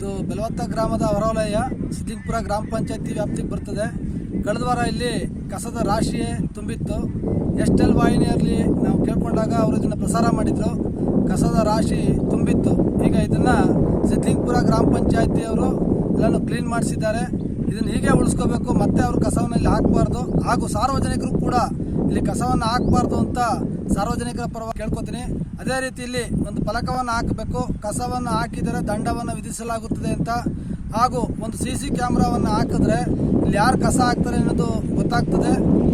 ಇದು ಬೆಲವತ್ತ ಗ್ರಾಮದ ಹೊರವಲಯ, ಸಿದ್ದಿಂಗ್ಪುರ ಗ್ರಾಮ ಪಂಚಾಯತಿ ವ್ಯಾಪ್ತಿಗೆ ಬರ್ತದೆ. ಕಳೆದ ವಾರ ಇಲ್ಲಿ ಕಸದ ರಾಶಿಯೇ ತುಂಬಿತ್ತು. ಎಷ್ಟೆಲ್ ವಾಹಿನಿಯಲ್ಲಿ ನಾವು ಕೇಳ್ಕೊಂಡಾಗ ಅವರು ಇದನ್ನು ಪ್ರಸಾರ ಮಾಡಿದ್ರು. ಕಸದ ರಾಶಿ ತುಂಬಿತ್ತು. ಈಗ ಇದನ್ನ ಸಿದ್ದಿಂಗ್ಪುರ ಗ್ರಾಮ ಪಂಚಾಯತಿಯವರು ಎಲ್ಲನೂ ಕ್ಲೀನ್ ಮಾಡಿಸಿದ್ದಾರೆ. ಇದನ್ನ ಹೀಗೆ ಉಳಿಸ್ಕೋಬೇಕು, ಮತ್ತೆ ಅವರು ಕಸವನ್ನು ಇಲ್ಲಿ ಹಾಕಬಾರ್ದು. ಹಾಗೂ ಸಾರ್ವಜನಿಕರು ಕೂಡ ಇಲ್ಲಿ ಕಸವನ್ನು ಹಾಕಬಾರ್ದು ಅಂತ ಸಾರ್ವಜನಿಕರ ಪರವಾಗಿ ಕೇಳ್ಕೊತೀನಿ. ಅದೇ ರೀತಿ ಇಲ್ಲಿ ಒಂದು ಫಲಕವನ್ನು ಹಾಕಬೇಕು. ಕಸವನ್ನು ಹಾಕಿದರೆ ದಂಡವನ್ನು ವಿಧಿಸಲಾಗುತ್ತದೆ ಅಂತ. ಹಾಗೂ ಒಂದು ಸಿ ಸಿ ಕ್ಯಾಮ್ರಾವನ್ನು ಹಾಕಿದ್ರೆ ಇಲ್ಲಿ ಯಾರು ಕಸ ಹಾಕ್ತಾರೆ ಅನ್ನೋದು ಗೊತ್ತಾಗ್ತದೆ.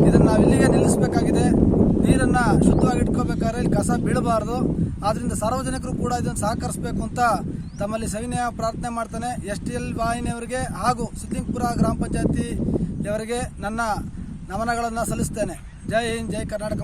ಇದನ್ನು ನಾವು ಇಲ್ಲಿಗೆ ನಿಲ್ಲಿಸಬೇಕಾಗಿದೆ. ನೀರನ್ನು ಶುದ್ಧವಾಗಿ ಇಟ್ಕೋಬೇಕಾದ್ರೆ ಇಲ್ಲಿ ಕಸ ಬೀಳಬಾರ್ದು. ಆದ್ದರಿಂದ ಸಾರ್ವಜನಿಕರು ಕೂಡ ಇದನ್ನು ಸಹಕರಿಸಬೇಕು ಅಂತ ತಮ್ಮಲ್ಲಿ ಸವಿನಯ ಪ್ರಾರ್ಥನೆ ಮಾಡ್ತಾನೆ. ಎಸ್ ಟಿ ಎಲ್ ವಾಹಿನಿಯವರಿಗೆ ಹಾಗೂ ಸಿದ್ದಿಂಗ್ಪುರ ಗ್ರಾಮ ಪಂಚಾಯತಿಯವರಿಗೆ ನನ್ನ ನಮನಗಳನ್ನು ಸಲ್ಲಿಸ್ತೇನೆ. जय हिंद जय कर्नाटक